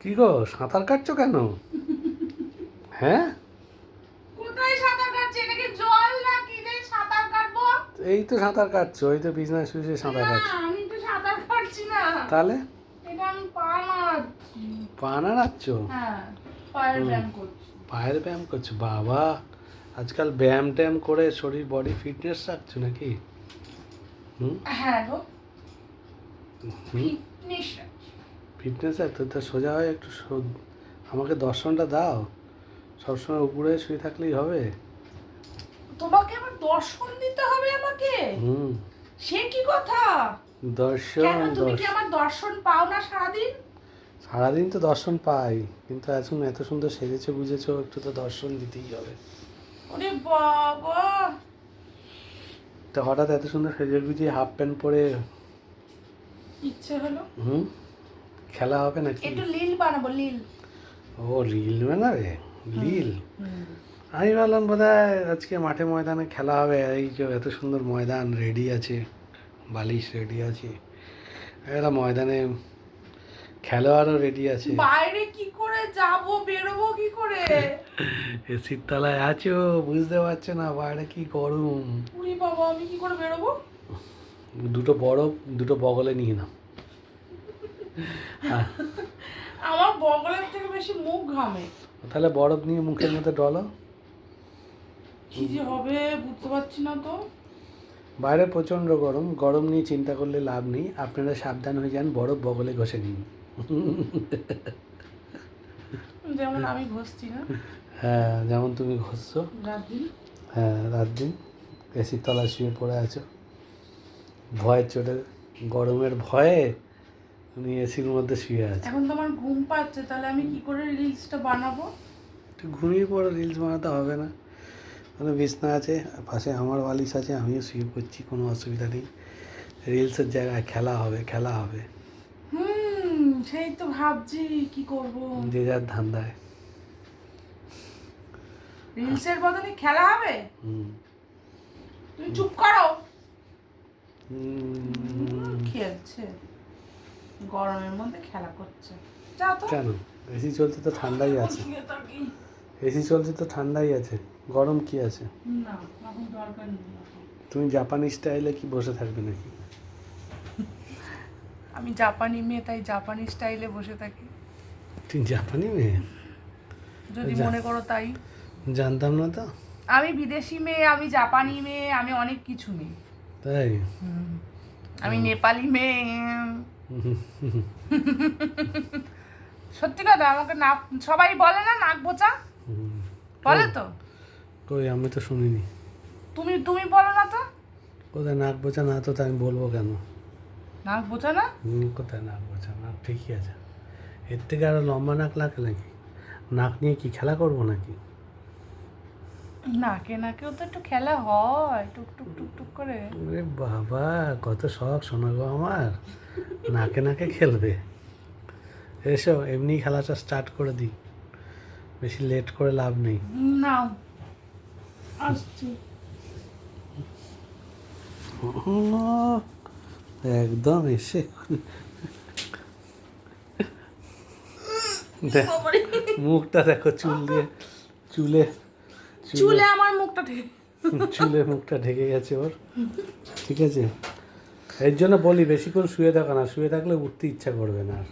কি গো সাঁতার কাটছো কেন? হ্যাঁ? কোথায় সাঁতার কাটছে? এটা কি জল নাকি? যে সাঁতার কাটবো? এই তো সাঁতার কাটছো এই তো বিছনায় শুয়ে সাঁতার না কাটছো। আমি তো সাঁতার কাটছি না। তাহলে? এটা আমি পা মারাচ্ছি পা নাড়াচ্ছো? হ্যাঁ পায়ের ব্যায়াম করছি। পায়ের ব্যায়াম করছ? বাবা আজকাল ব্যায়াম ট্যায়াম করে শরীর বডি ফিটনেস রাখছো নাকি? হুম? হ্যাঁ গো। ফিটনেস ফিটনেস তো সোজা হয় একটু আমাকে দর্শনটা দাও। সবসময় উপরে শুয়ে থাকলেই হবে। তোমাকে আবার দর্শন দিতে হবে আমাকে? হুম। সে কি কথা? দর্শন কেন তুমি কি আমার দর্শন পাও না সারাদিন? সারাদিন তো দর্শন পাই কিন্তু এখন এত সুন্দর সেজেছো বুঝেছ একটু তো দর্শন দিতেই হবে। ওরে বাবা! তো হঠাৎ এত সুন্দর সেজে গুজিয়ে হাফ প্যান্ট পরে ইচ্ছে হলো? হুম? খেলা হবে নাকি? একটু লীল বানাবো লীল। ও রিল বানাবে? রিল আমি ভাবলাম বোধ আজকে মাঠে ময়দানে খেলা হবে। এই যে এত সুন্দর ময়দান রেডি আছে বালিশ রেডি আছে। এরা ময়দানে খেলোয়াড়ও রেডি আছে। বাইরে কি করে যাব বেরোবো কি করে? এসির তলায় আছো বুঝতে পারছ না বাইরে কি গরম। উরি বাবা আমি কি করে বেরোবো? দুটো বড় দুটো বগলে নিয়ে নাও। আমার বগলের থেকে বেশি মুখ ঘামে। তাহলে বরফ নিয়ে মুখের মধ্যে ডলো। কি যে হবে বুঝতে পারছি না তো। বাইরে প্রচণ্ড গরম গরম নিয়ে চিন্তা করলে লাভ নেই। আপনারা সাবধান হয়ে যান বরফ বগলে ঘষে নিন। যেমন আমি ঘষছি না। হ্যাঁ যেমন তুমি ঘষছো। হ্যাঁ রাত দিন। এসির তলা শুয়ে পড়ে আছো। ভয়ের চোটে গরমের ভয়ে তুমি এসির মধ্যে শুয়ে আছো। এখন তো আমার ঘুম পাচ্ছে তাহলে আমি কি করে রিলসটা বানাবো? একটু ঘুমিয়ে পড়ো রিলস বানাতে হবে না। মানে বিছনা আছে পাশে আমার বালিশ আছে আমিও শুয়ে পড়ছি কোনো অসুবিধা নেই। রিলসের জায়গায় খেলা হবে খেলা হবে। হুম সেই তো ভাবছি কি করব? যে যার ধান্দায়। রিলসের বদলে খেলা হবে? হুম। তুমি চুপ করো। খেলছে গরমের মধ্যে খেলা করছে। যাও তো। কেন? এসি চলছে তো ঠান্ডাই আছে। এসি চলছে তো ঠান্ডাই আছে। গরম কি আছে? না এখন দরকার নেই এখন। তুমি জাপানি স্টাইলে কি বসে থাকবে নাকি? আমি জাপানি মেয়ে তাই জাপানি স্টাইলে বসে থাকি। তুমি জাপানি মেয়ে? যদি মনে করো তাই। জানতাম না তো। আমি বিদেশি মেয়ে আমি জাপানি মেয়ে আমি অনেক কিছু মেয়ে। তাই? আমি নেপালি মেয়ে। সত্যি কথা আমাকে নাক সবাই বলে না নাক বোচা। বলে তো? কই আমি তো শুনিনি। তুমি তুমি বলো না তো। কোথায় নাক বোচা না তো আমি বলব কেন? নাক বোচা না? কোথায় নাক বোঝা নাক ঠিকই আছে। এর থেকে আরও লম্বা নাক লাগে নাকি? নাক নিয়ে কি খেলা করব নাকি? নাকে নাকেও তো একটু খেলা হয় টুক টুক টুক টুক করে বাবা কত শখ শোনা গো আমার। নাকে নাকে খেলবে। এসো এমনি খেলাটা স্টার্ট করে দিই। বেশি লেট করে লাভ নেই। নাও। আসছি। একদম এসে। দেখ, মুখটা দেখো চুল দিয়ে। চুলে চুলে। আমার মুখটা ঠিক চুলে মুখটা ঢেকে গেছে ওর। ঠিক আছে? এর জন্য বলি বেশিক্ষণ শুয়ে থাকো না শুয়ে থাকলে উঠতে ইচ্ছা করবে না আর।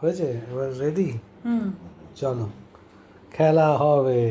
হয়েছে? এবার রেডি হুম। চলো খেলা হবে।